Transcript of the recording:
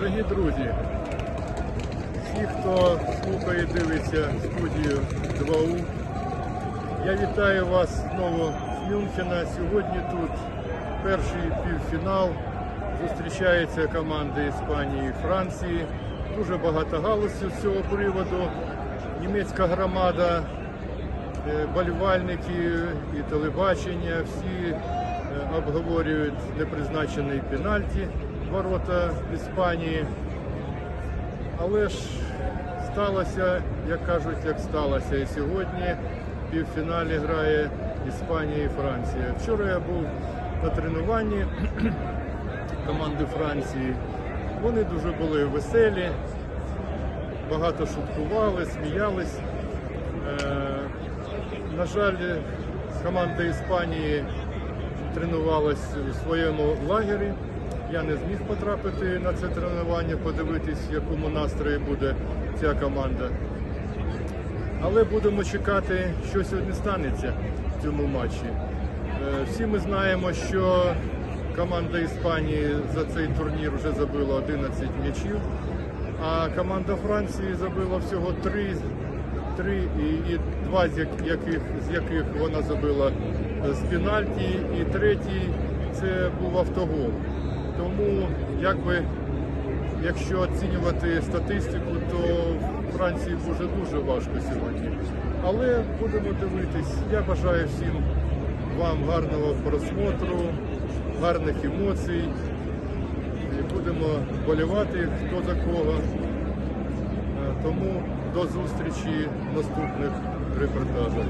Дорогі друзі, всі, хто слухає дивиться студію 2У, я вітаю вас знову з Мюнхена. Сьогодні тут перший півфінал. Зустрічаються команди Іспанії і Франції. Дуже багато галузів з цього приводу. Німецька громада, е, болівальники і телебачення всі е, обговорюють непризначений пенальті ворота Іспанії. Але ж сталося, як кажуть, як сталося. І сьогодні півфіналі грає Іспанія і Франція. Вчора я був на тренуванні команди Франції. Вони дуже були веселі, багато шуткували, сміялись. Е, на жаль, команда Іспанії тренувалась у своєму лагері. Я не зміг потрапити на це тренування, подивитись, в якому настрої буде ця команда. Але будемо чекати, що сьогодні станеться в цьому матчі. Е, Всі ми знаємо, що команда Іспанії за цей турнір вже забила 11 м'ячів, а команда Франції забила всього 3, 3 і, і два з яких, з яких вона забила з пенальті, і третій це був автогол. Тому якби Якщо оцінювати статистику, то Франції буде дуже важко сьогодні. Але будемо дивитись. Я бажаю всім вам гарного просмотру, гарних емоцій. І будемо болівати хто за кого. Е, Тому до зустрічі в наступних репортажах.